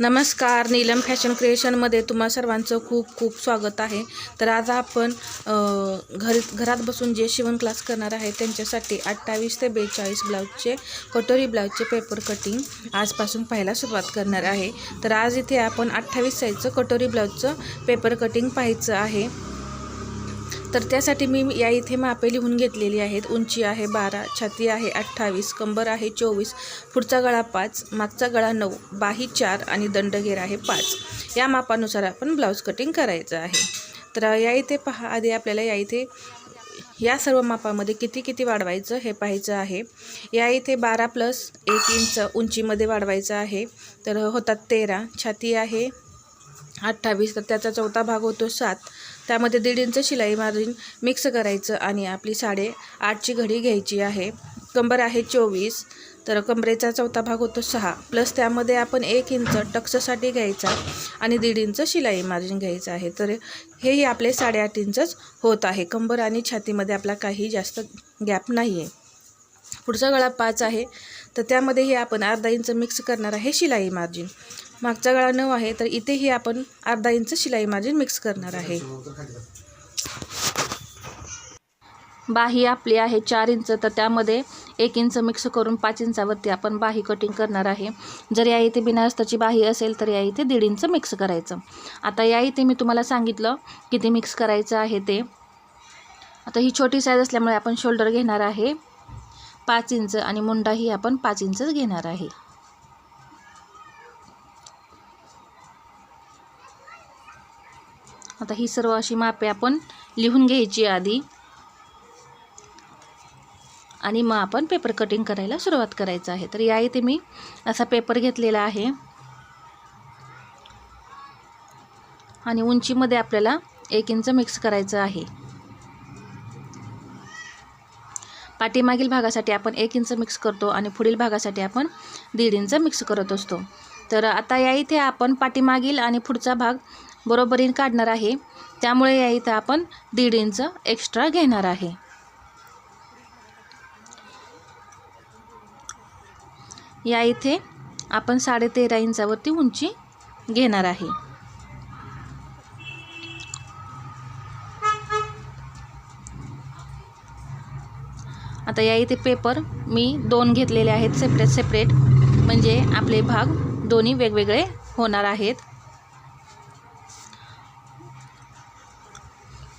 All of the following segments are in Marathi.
नमस्कार नीलम फॅशन क्रिएशनमध्ये तुम्हा सर्वांचं खूप खूप स्वागत आहे. तर आज आपण घर घरात बसून जे शिवण क्लास करणार आहे त्यांच्यासाठी अठ्ठावीस ते बेचाळीस ब्लाऊजचे कटोरी ब्लाऊजचे पेपर कटिंग आजपासून पाहायला सुरुवात करणार आहे. तर आज इथे आपण अठ्ठावीस साईजचं कटोरी ब्लाऊजचं पेपर कटिंग पाहायचं आहे. तर त्यासाठी मी या इथे मापे लिहून घेतलेली आहेत. उंची आहे बारा छाती आहे अठ्ठावीस कंबर आहे चोवीस पुढचा गळा पाच मागचा गळा नऊ बाही चार आणि दंडगेर आहे पाच. या मापानुसार आपण ब्लाऊज कटिंग करायचं आहे. तर या इथे पहा आधी आपल्याला या इथे या सर्व मापामध्ये किती किती वाढवायचं हे पाहायचं आहे. या इथे बारा प्लस एक इंच उंचीमध्ये वाढवायचं आहे. तर होतात तेरा छाती आहे अठ्ठावीस तर त्याचा चौथा भाग होतो सात. त्यामध्ये दीड इंच शिलाई मार्जिन मिक्स करायचं आणि आपली साडे आठची घडी घ्यायची आहे. कंबर आहे चोवीस तर कंबरेचा चौथा भाग होतो सहा. प्लस त्यामध्ये आपण एक इंच टक्ससाठी घ्यायचा आणि दीड इंच शिलाई मार्जिन घ्यायचं आहे. तर हेही आपले साडेआठ इंचच होत आहे. कंबर आणि छातीमध्ये आपला काही जास्त गॅप नाही आहे पुढचा गळा पाच आहे. तर त्यामध्येही आपण अर्धा इंच मिक्स करणार आहे शिलाई मार्जिन. मागचा गळा नऊ आहे तर इथेही आपण अर्धा इंच शिलाई मार्जिन मिक्स करणार आहे. बाही आपली आहे चार इंच तर त्यामध्ये एक इंच मिक्स करून पाच इंचावरती आपण बाही कटिंग करणार आहे. जर या इथे बिनास्ताची बाही असेल तर या इथे दीड इंच मिक्स करायचं. आता या इथे मी तुम्हाला सांगितलं किती मिक्स करायचं आहे ते. आता ही छोटी साईज असल्यामुळे आपण शोल्डर घेणार आहे पाच इंच आणि मुंडाही आपण पाच इंचच घेणार आहे. आता ही सर्व अशी मापे आपण लिहून घ्यायची आधी. आणि मग आपण पेपर कटिंग करायला सुरुवात करायचं आहे. तर या इथे मी असा पेपर घेतलेला आहे. आणि उंचीमध्ये आपल्याला एक इंच मिक्स करायचं आहे. पाठीमागील भागासाठी आपण एक इंच मिक्स करतो आणि पुढील भागासाठी आपण दीड इंच मिक्स करत असतो. तर आता या इथे आपण पाठीमागील आणि पुढचा भाग बरोबरीने काढणार आहे. त्यामुळे या इथं आपण दीड इंच एक्स्ट्रा घेणार आहे. या इथे आपण साडेतेरा इंचावरती उंची घेणार आहे. आता या इथे पेपर मी दोन घेतलेले आहेत सेपरेट सेपरेट म्हणजे आपले भाग दोन्ही वेगवेगळे होणार आहेत.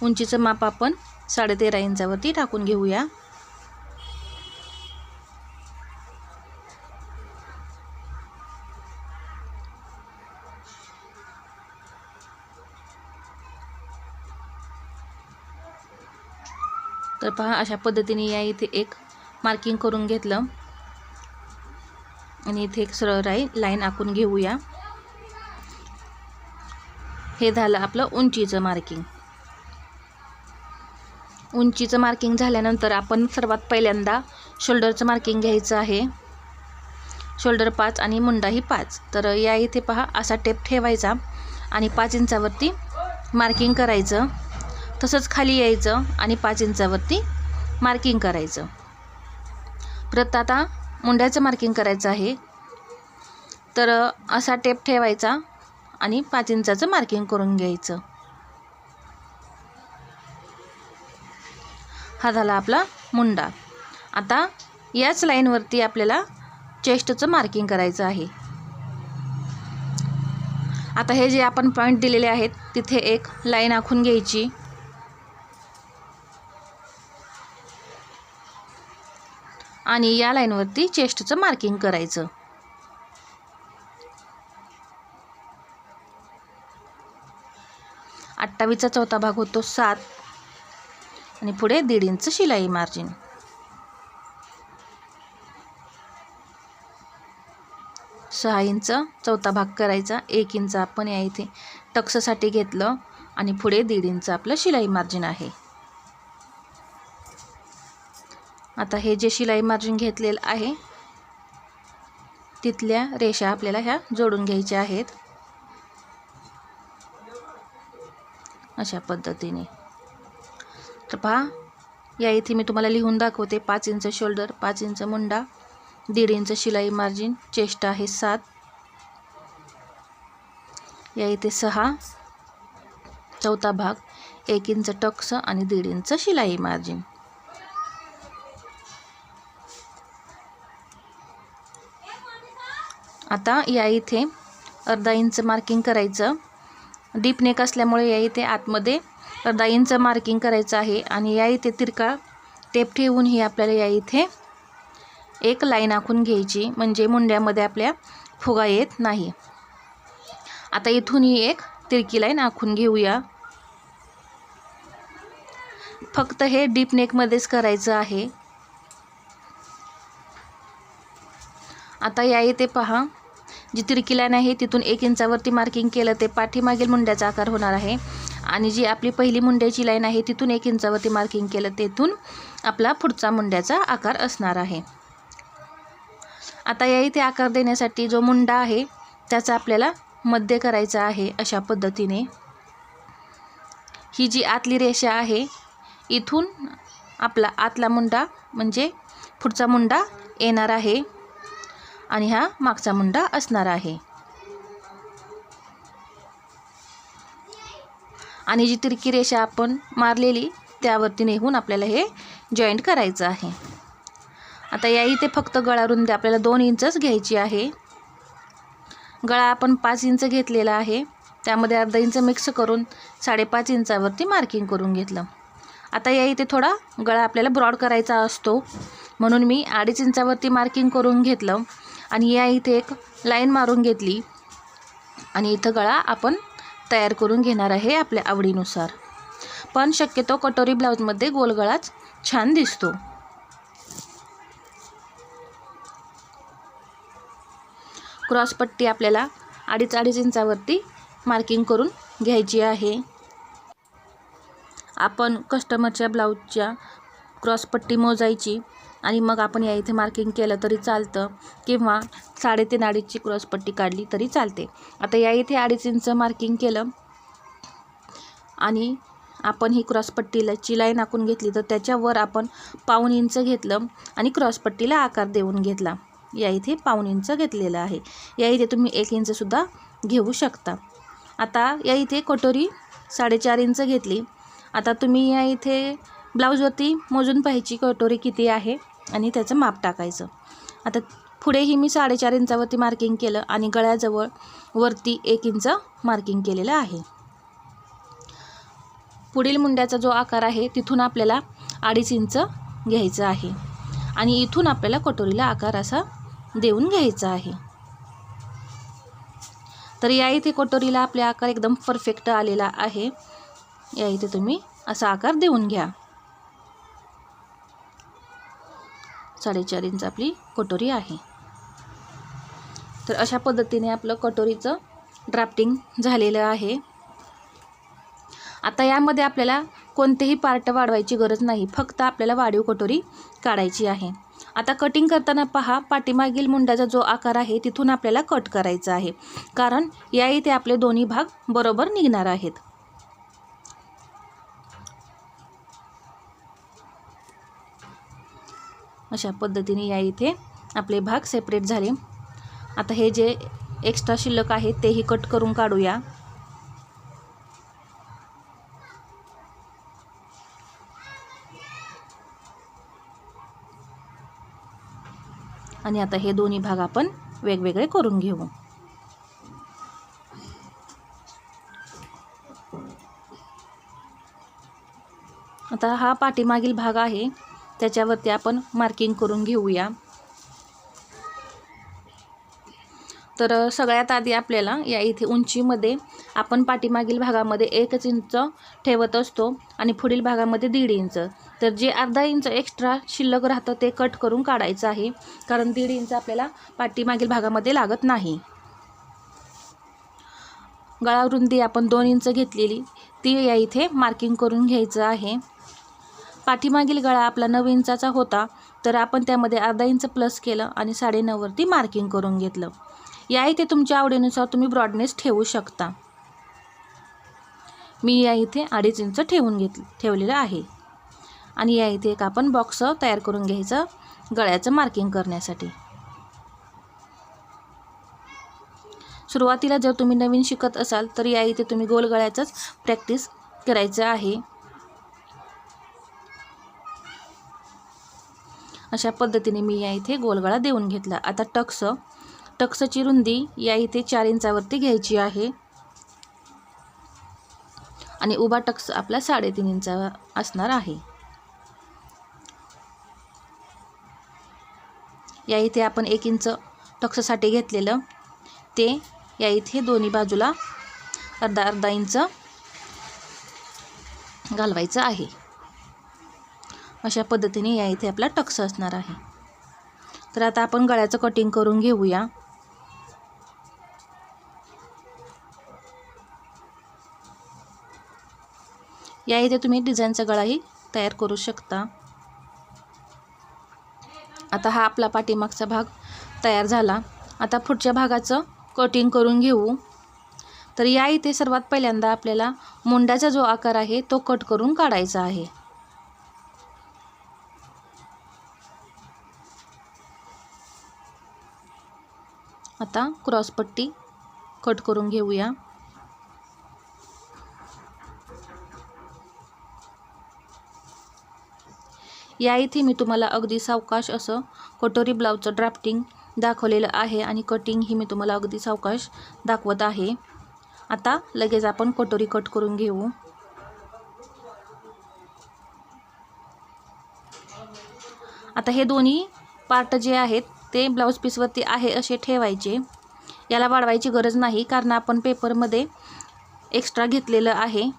उंचीचं माप आपण साडेतेरा इंचावरती टाकून घेऊया. तर पहा अशा पद्धतीने या इथे एक मार्किंग करून घेतलं. आणि इथे एक सरळ राई लाईन आखून घेऊया. हे झालं आपलं उंचीचं मार्किंग उंचीचं मार्किंग झाल्यानंतर आपण सर्वात पहिल्यांदा शोल्डरचं मार्किंग घ्यायचं आहे. शोल्डर पाच आणि मुंडाही पाच. तर या इथे पहा असा टेप ठेवायचा आणि पाच इंचावरती मार्किंग करायचं. तसंच खाली यायचं आणि पाच इंचावरती मार्किंग करायचं. परत आता मुंड्याचं मार्किंग करायचं आहे. तर असा टेप ठेवायचा आणि पाच इंचाचं मार्किंग करून घ्यायचं. हा झाला आपला मुंडा. आता याच लाईनवरती आपल्याला चेस्टचं मार्किंग करायचं आहे. आता हे जे आपण पॉईंट दिलेले आहेत तिथे एक लाईन आखून घ्यायची. आणि या लाईनवरती चेस्टचं मार्किंग करायचं. अठ्ठावीसचा चौथा भाग होतो सात. आणि पुढे दीड इंच शिलाई मार्जिन सहा इंच चौथा भाग करायचा. एक इंच आपण या इथे टक्ससाठी घेतलं आणि पुढे दीड इंच आपलं शिलाई मार्जिन आहे. आता हे जे शिलाई मार्जिन घेतलेलं आहे तिथल्या रेषा आपल्याला ह्या जोडून घ्यायच्या आहेत. अशा पद्धतीने. तर पहा या इथे मी तुम्हाला लिहून दाखवते. पाच इंच शोल्डर पाच इंच मुंडा दीड इंच शिलाई मार्जिन चेस्ट आहे सात. या इथे सहा. चौथा भाग एक इंच टक्स आणि दीड इंच शिलाई मार्जिन आता या इथे अर्धा इंच मार्किंग करायचं. डीप नेक असल्यामुळे या इथे आतमध्ये अर्धा इंच मार्किंग करायचं आहे आणि या इथे तिरका टेप ठेवून ही आपल्याला या इथे एक लाईन आखून घ्यायची. म्हणजे मुंड्यामध्ये आपल्या फुगा येत नाही. आता इथून ही एक तिरकी लाईन आखून घेऊया. फक्त हे डीप नेकमध्येच करायचं आहे. आता या इथे पहा जी तिरकी लाईन आहे तिथून एक इंचावरती मार्किंग केलं ते पाठीमागील मुंड्याचा आकार होणार आहे. आणि जी आपली पहिली मुंड्याची लाईन आहे तिथून एक इंचावरती मार्किंग केलं तेथून आपला पुढचा मुंड्याचा आकार असणार आहे. आता या इथे आकार देण्यासाठी जो मुंडा आहे त्याचा आपल्याला मध्य करायचा आहे अशा पद्धतीने. ही जी आतली रेषा आहे इथून आपला आतला मुंडा म्हणजे पुढचा मुंडा येणार आहे आणि हा मागचा मुंडा असणार आहे. आणि जी तिरकी रेषा आपण मारलेली त्यावरती नेहून आपल्याला हे जॉईंट करायचं आहे. आता या इथे फक्त गळा रुंदी आपल्याला दोन इंचच घ्यायची आहे. गळा आपण पाच इंच घेतलेला आहे. त्यामध्ये अर्धा इंच मिक्स करून साडेपाच इंचावरती मार्किंग करून घेतलं. आता या इथे थोडा गळा आपल्याला ब्रॉड करायचा असतो. म्हणून मी अडीच इंचावरती मार्किंग करून घेतलं आणि या इथे एक लाईन मारून घेतली. आणि इथं गळा आपण तयार करून घेणार आहे आपल्या आवडीनुसार. पण शक्यतो कटोरी ब्लाऊजमध्ये गोलगळाच छान दिसतो. क्रॉसपट्टी आपल्याला अडीच अडीच इंचावरती मार्किंग करून घ्यायची आहे. आपण कस्टमरच्या ब्लाऊजच्या क्रॉसपट्टी मोजायची आणि मग आपण या इथे मार्किंग केलं तरी चालतं. किंवा साडेतीन अडीचची क्रॉसपट्टी काढली तरी चालते. आता या इथे अडीच इंच मार्किंग केलं. आणि आपण ही क्रॉसपट्टीलाची लाईन आखून घेतली तर त्याच्यावर आपण पाऊण इंच घेतलं आणि क्रॉसपट्टीला आकार देऊन घेतला. या इथे पाऊण इंच घेतलेलं आहे. या इथे तुम्ही एक इंचसुद्धा घेऊ शकता. आता या इथे कटोरी साडेचार इंच घेतली. आता तुम्ही या इथे ब्लाऊजवरती मोजून पाहायची कटोरी किती आहे. आणि त्याचं माप टाकायचं. आता पुढेही मी साडेचार इंचावरती मार्किंग केलं आणि गळ्याजवळ वरती एक इंच मार्किंग केलेलं आहे. पुढील मुंड्याचा जो आकार आहे तिथून आपल्याला अडीच इंच घ्यायचं आहे. आणि इथून आपल्याला कटोरीला आकार असा देऊन घ्यायचा आहे. तर या इथे कटोरीला आपला आकार एकदम परफेक्ट आलेला आहे. या इथे तुम्ही असा आकार देऊन घ्या. साडेचार इंच आपली कटोरी आहे. तर अशा पद्धतीने आपलं कटोरीचं ड्राफ्टिंग झालेलं आहे. आता यामध्ये आपल्याला कोणतेही पार्ट वाढवायची गरज नाही फक्त आपल्याला वाढीव कटोरी काढायची आहे. आता कटिंग करताना पहा पाठीमागील मुंड्याचा जो आकार आहे तिथून आपल्याला कट करायचा आहे. कारण या इथे आपले दोन्ही भाग बरोबर निघणार आहेत. अशा पद्धतीने या इथे आपले भाग सेपरेट झाले. आता हे जे एक्स्ट्रा शिल्लक आहे तेही कट करून काढूया. आणि आता हे दोन्ही भाग आपण वेगवेगळे करून घेऊ. आता हा पाठीमागील भाग आहे. त्याच्यावरती आपण मार्किंग करून घेऊया. तर सगळ्यात आधी आपल्याला या इथे उंचीमध्ये आपण पाठीमागील भागामध्ये एकच इंच ठेवत असतो आणि पुढील भागामध्ये दीड इंच. तर जे अर्धा इंच एक्स्ट्रा शिल्लक राहतं ते कट करून काढायचं आहे कारण दीड इंच आपल्याला पाठीमागील भागामध्ये लागत नाही. गळा रुंदी आपण दोन इंच घेतलेली ती या इथे मार्किंग करून घ्यायचं आहे. पाठीमागील गळा आपला नऊ इंचाचा होता तर आपण त्यामध्ये अर्धा इंच प्लस केलं आणि साडेनऊवरती मार्किंग करून घेतलं. या इथे तुमच्या आवडीनुसार तुम्ही ब्रॉडनेस ठेवू शकता. मी या इथे अडीच इंच ठेवून घेत ठेवलेलं आहे. आणि या इथे एक आपण बॉक्स तयार करून घ्यायचं गळ्याचं मार्किंग करण्यासाठी. सुरुवातीला जर तुम्ही नवीन शिकत असाल तर या इथे तुम्ही गोल गळ्याचंच प्रॅक्टिस करायचं आहे. अशा पद्धतीने मी या इथे गोलगळा देऊन घेतला. आता टक्स टक्सची रुंदी या इथे चार इंचावरती घ्यायची आहे. आणि उभा टक्स आपला साडेतीन इंचा असणार आहे. या इथे आपण एक इंच टक्ससाठी घेतलेलं. ते या इथे दोन्ही बाजूला अर्धा अर्धा इंच घालवायचं आहे. अशा पद्धतीने या इथे आपला टक्स असणार आहे. तर आता आपण गळ्याचं कटिंग करून घेऊया. या इथे तुम्ही डिझाईनचा गळाही तयार करू शकता. आता हा आपला पाठीमागचा भाग तयार झाला. आता पुढच्या भागाचं कटिंग करून घेऊ. तर या इथे सर्वात पहिल्यांदा आपल्याला मुंड्याचा जो आकार आहे तो कट करून काढायचा आहे. आता क्रॉसपट्टी कट करून घेऊया. या इथे मी तुम्हाला अगदी सावकाश असं कटोरी ब्लाऊजचं ड्राफ्टिंग दाखवलेलं आहे आणि कटिंग ही मी तुम्हाला अगदी सावकाश दाखवत आहे. आता लगेच आपण कटोरी कट करून घेऊ. आता हे दोन्ही पार्ट जे आहेत ते ब्लाऊज पीसवरती आहे असे ठेवायचे. याला वाढवायची गरज नाही कारण आपण पेपरमध्ये एक्स्ट्रा घेतलेलं आहे.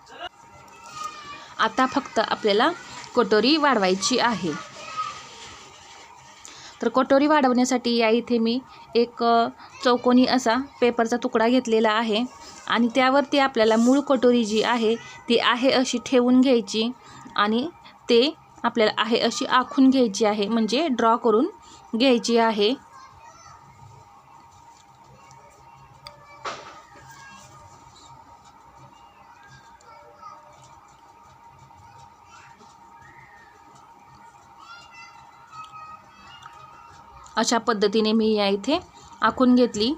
आता फक्त आपल्याला कटोरी वाढवायची आहे. तर कटोरी वाढवण्यासाठी या इथे मी एक चौकोनी असा पेपरचा तुकडा घेतलेला आहे आणि त्यावरती आपल्याला मूळ कटोरी जी आहे ती आहे अशी ठेवून घ्यायची आणि ते आपल्याला आहे अशी आखून घ्यायची आहे. म्हणजे ड्रॉ करून घ्यायची आहे. अशा पद्धतीने मी या इथे आखून घेतली.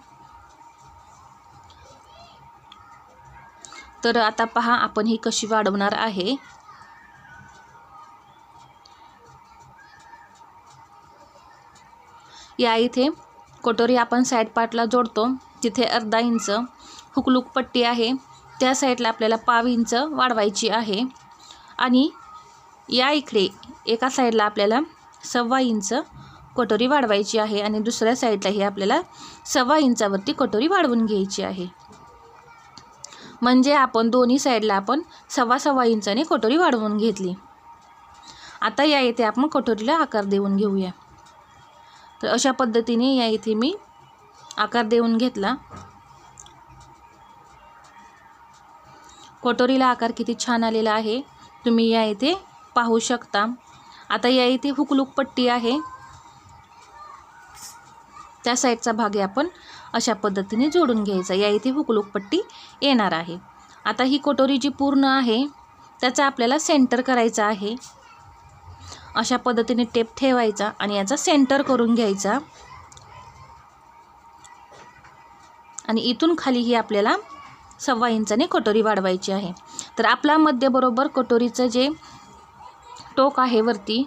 तर आता पहा आपण ही कशी वाढवणार आहे. या इथे. कटोरी आपण साईड पार्टला जोडतो. तिथे अर्धा इंच हुकलूक पट्टी आहे. त्या साईडला आपल्याला पाव इंच वाढवायची आहे. आणि या इकडे एका साईडला आपल्याला सव्वा इंच कटोरी वाढवायची आहे. आणि दुसऱ्या साईडलाही आपल्याला सव्वा इंचावरती कटोरी वाढवून घ्यायची आहे. म्हणजे आपण दोन्ही साईडला आपण सव्वा सव्वा इंचाने कटोरी वाढवून घेतली. आता या इथे आपण कटोरीला आकार देऊन घेऊया. तर अशा पद्धतीने या इथे मी आकार देऊन घेतला. कटोरीला आकार किती छान आलेला आहे तुम्ही या इथे पाहू शकता. आता या इथे हुकलूक पट्टी आहे. त्या साईडचा भाग आपण अशा पद्धतीने जोडून घ्यायचा. या इथे हुकलूक पट्टी येणार आहे. आता ही कटोरी जी पूर्ण आहे त्याचा आपल्याला सेंटर करायचा आहे. अशा पद्धतीने टेप ठेवायचा आणि याचा सेंटर करून घ्यायचा. आणि इथून खाली ही आपल्याला सव्वा इंचाने कटोरी वाढवायची आहे. तर आपला मध्य बरोबर कटोरीचं जे टोक आहे वरती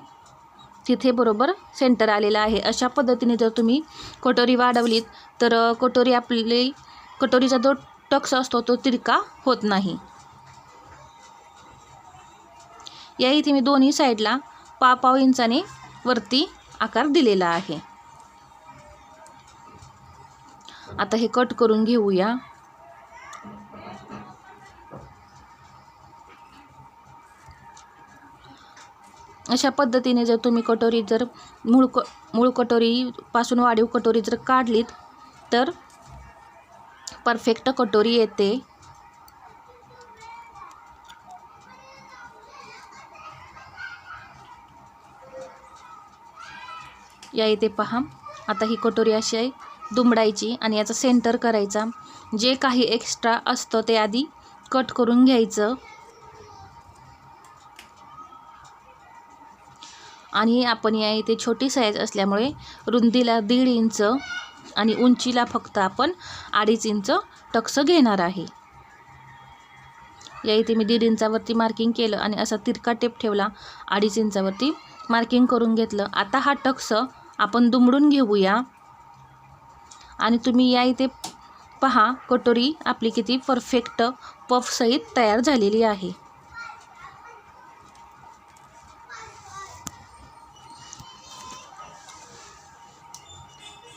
तिथे बरोबर सेंटर आलेलं आहे. अशा पद्धतीने जर तुम्ही कटोरी वाढवलीत तर कटोरी आपली कटोरीचा जो टक्स असतो तो तिरका होत नाही. या इथे मी दोन्ही साईडला पाव पाव इंचाने वरती आकार दिलेला आहे. आता हे कट करून घेऊया. अशा पद्धतीने जर तुम्ही कटोरी जर मूळ क मूळ कटोरीपासून वाढीव कटोरी जर काढलीत तर परफेक्ट कटोरी येते. या इथे पहा. आता ही कटोरी अशी आहे दुमडायची आणि याचा सेंटर करायचा. जे काही एक्स्ट्रा असतं ते आधी कट करून घ्यायचं. आणि आपण या इथे छोटी साईज असल्यामुळे रुंदीला दीड इंच आणि उंचीला फक्त आपण अडीच इंच टक्स घेणार आहे. या इथे मी दीड इंचावरती मार्किंग केलं आणि असा तिरका टेप ठेवला अडीच इंचावरती मार्किंग करून घेतलं. आता हा टक्स आपण दुमडून घेऊया. आणि तुम्ही या इथे पहा कटोरी आपली किती परफेक्ट पफसहित तयार झालेली आहे.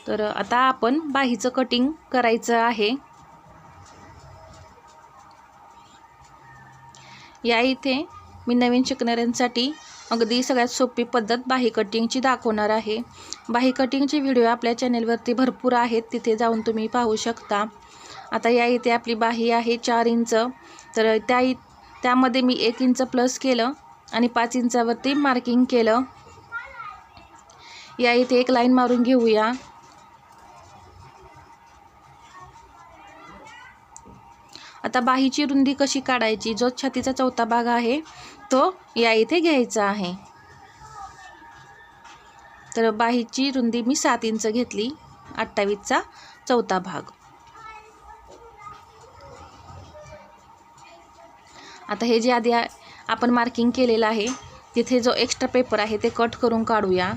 तर आता आपण बाहीचं कटिंग करायचं आहे. या इथे मी नवीन शिकणाऱ्यांसाठी अगदी सगळ्यात सोपी पद्धत बाही कटिंगची दाखवणार आहे. बाही कटिंगचे व्हिडिओ आपल्या चॅनेलवरती भरपूर आहेत तिथे जाऊन तुम्ही पाहू शकता. आता या इथे आपली बाही आहे चार इंच तर त्या इ त्यामध्ये मी एक इंच प्लस केलं आणि पाच इंचावरती मार्किंग केलं. या इथे एक लाईन मारून घेऊया. आता बाहीची रुंदी कशी काढायची? जो छातीचा चौथा भाग आहे तो या इथे घ्यायचा आहे. तर बाहीची रुंदी मी सात इंच घेतली अठ्ठावीसचा चौथा भाग. आता हे जे आधी आपण मार्किंग केलेलं आहे तिथे जो एक्स्ट्रा पेपर आहे ते कट करून काढूया.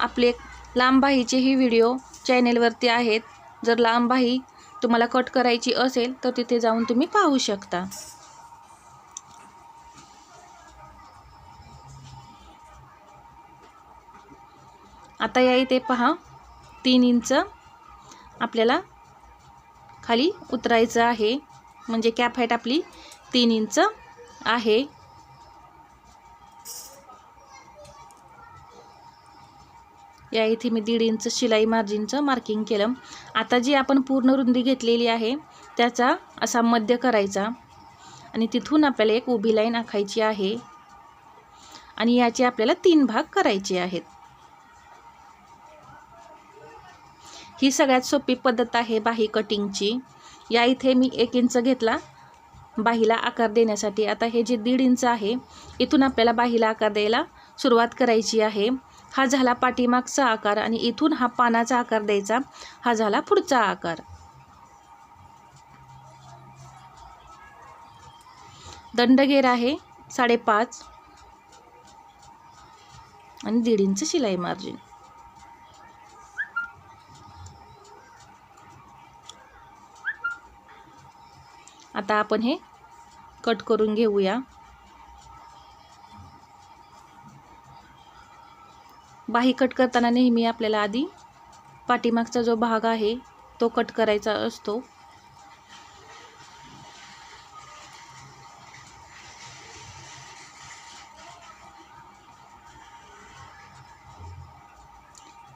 आपले लांब बाहीचेही व्हिडिओ चॅनेलवरती आहेत. जर लांब बाही तुम्हाला कट करायची असेल तर तिथे जाऊन तुम्ही पाहू शकता. आता या इथे पहा तीन इंच आपल्याला खाली उतरायचं आहे. म्हणजे कॅप हाईट आपली तीन इंच आहे. या इथे मी दीड इंच शिलाई मार्जिनचं मार्किंग केलं. आता जी आपण पूर्ण रुंदी घेतलेली आहे त्याचा असा मध्य करायचा. आणि तिथून आपल्याला एक उभी लाईन आखायची आहे. आणि याचे आपल्याला तीन भाग करायचे आहेत. ही सगळ्यात सोपी पद्धत आहे बाही कटिंगची. या इथे मी एक इंच घेतला बाहीला आकार देण्यासाठी. आता हे जे दीड इंच आहे इथून आपल्याला बाहीला आकार द्यायला सुरुवात करायची आहे. हा झाला पाठीमागचा आकार आणि इथून हा पानाचा आकार द्यायचा. हा झाला पुढचा आकार. दंडगेर आहे साडेपाच आणि दीड इंच शिलाई मार्जिन. आता आपण हे कट करून घेऊया. बाही कट करताना नेहमी आपल्याला आधी पाठीमागचा जो भाग आहे तो कट करायचा असतो.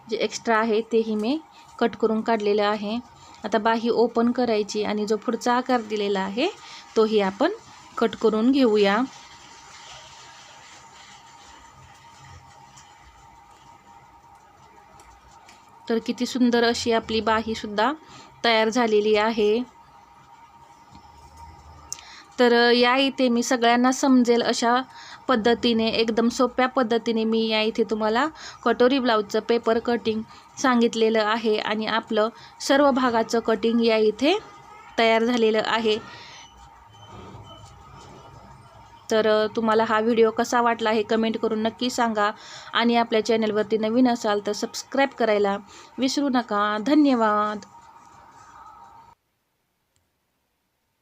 जे एक्स्ट्रा आहे तेही मी कट करून काढलेलं आहे. आता बाही ओपन करायची आणि जो पुढचा आकार दिलेला आहे तोही आपण कट करून घेऊया. तर किती सुंदर अशी आपली बाही सुद्धा तयार झालेली आहे. तर या इथे मी सगळ्यांना समजेल अशा पद्धतीने एकदम सोप्या पद्धतीने मी या इथे तुम्हाला कटोरी ब्लाऊजचं पेपर कटिंग सांगितलेलं आहे आणि आपलं सर्व भागाचं कटिंग या इथे तयार झालेलं आहे. तर तुम्हाला हा व्हिडिओ कसा वाटला हे कमेंट करून नक्की सांगा आणि आपल्या चॅनलवरती नवीन असाल तर सबस्क्राईब करायला विसरू नका. धन्यवाद.